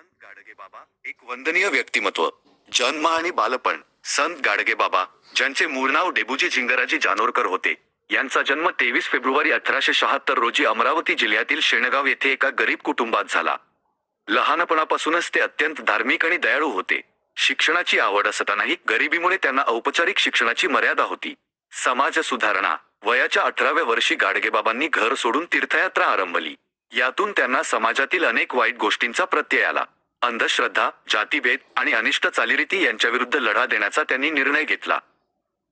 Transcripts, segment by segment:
संत गाडगे बाबा एक वंदनीय व्यक्तिमत्व. जन्म आणि बालपण. संत गाडगे बाबा ज्यांचे मूळ नाव डेबुजी झिंगराजी जानोरकर होते. यांचा जन्म तेवीस फेब्रुवारी अठराशे शहात्तर रोजी अमरावती जिल्ह्यातील शेणगाव येथे एका गरीब कुटुंबात झाला. लहानपणापासूनच ते अत्यंत धार्मिक आणि दयाळू होते. शिक्षणाची आवड असतानाही गरिबीमुळे त्यांना औपचारिक शिक्षणाची मर्यादा होती. समाज सुधारणा. वयाच्या अठराव्या वर्षी गाडगेबाबांनी घर सोडून तीर्थयात्रा आरंभली. यातून त्यांना समाजातील अनेक वाईट गोष्टींचा प्रत्यय आला. अंधश्रद्धा जातीभेद आणि अनिष्ट चालीरीती यांच्याविरुद्ध लढा देण्याचा त्यांनी निर्णय घेतला.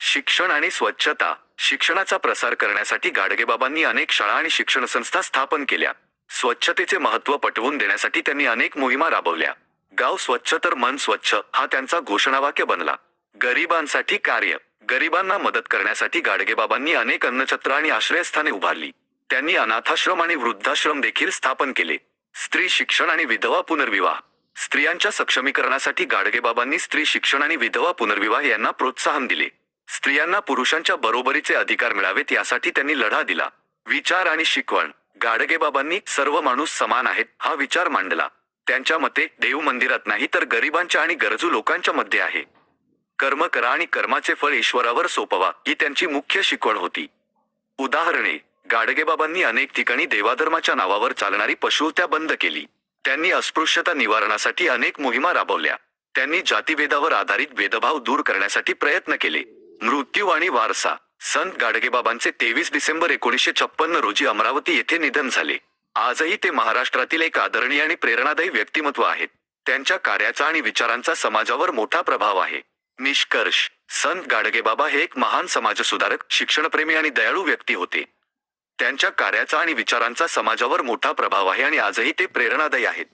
शिक्षण आणि स्वच्छता शिक्षणाचा प्रसार करण्यासाठी गाडगेबाबांनी अनेक शाळा आणि शिक्षण संस्था स्थापन केल्या. स्वच्छतेचे महत्त्व पटवून देण्यासाठी त्यांनी अनेक मोहिमा राबवल्या. गाव स्वच्छ तर मन स्वच्छ हा त्यांचा घोषणावाक्य बनला. गरिबांसाठी कार्य गरिबांना मदत करण्यासाठी गाडगेबाबांनी अनेक अन्नछत्र आणि आश्रयस्थाने उभारली. त्यांनी अनाथाश्रम आणि वृद्धाश्रम देखील स्थापन केले. स्त्री शिक्षण आणि विधवा पुनर्विवाह. स्त्रियांच्या सक्षमीकरणासाठी गाडगेबाबांनी स्त्री शिक्षण आणि विधवा पुनर्विवाह यांना प्रोत्साहन दिले. स्त्रियांना पुरुषांच्या बरोबरीचे अधिकार मिळावेत यासाठी त्यांनी लढा दिला. विचार आणि शिकवण. गाडगेबाबांनी सर्व माणूस समान आहेत हा विचार मांडला. त्यांच्या मते देव मंदिरात नाही तर गरिबांच्या आणि गरजू लोकांच्या मध्ये आहे. कर्म करा आणि कर्माचे फळ ईश्वरावर सोपवा ही त्यांची मुख्य शिकवण होती. उदाहरणे गाडगेबाबांनी अनेक ठिकाणी देवाधर्माच्या नावावर चालणारी पशुहत्या बंद केली. त्यांनी अस्पृश्यता निवारणासाठी अनेक मोहिमा राबवल्या. त्यांनी जातीभेदावर आधारित भेदभाव दूर करण्यासाठी प्रयत्न केले. मृत्यू आणि वारसा. संत गाडगेबाबांचे तेवीस डिसेंबर एकोणीसशे छप्पन्न रोजी अमरावती येथे निधन झाले. आजही ते महाराष्ट्रातील एक आदरणीय आणि प्रेरणादायी व्यक्तिमत्व आहेत. त्यांच्या कार्याचा आणि विचारांचा समाजावर मोठा प्रभाव आहे. निष्कर्ष. संत गाडगेबाबा हे एक महान समाजसुधारक शिक्षणप्रेमी आणि दयाळू व्यक्ती होते. त्यांच्या कार्याचा आणि विचारांचा समाजावर मोठा प्रभाव आहे आणि आजही ते प्रेरणादायी आहेत.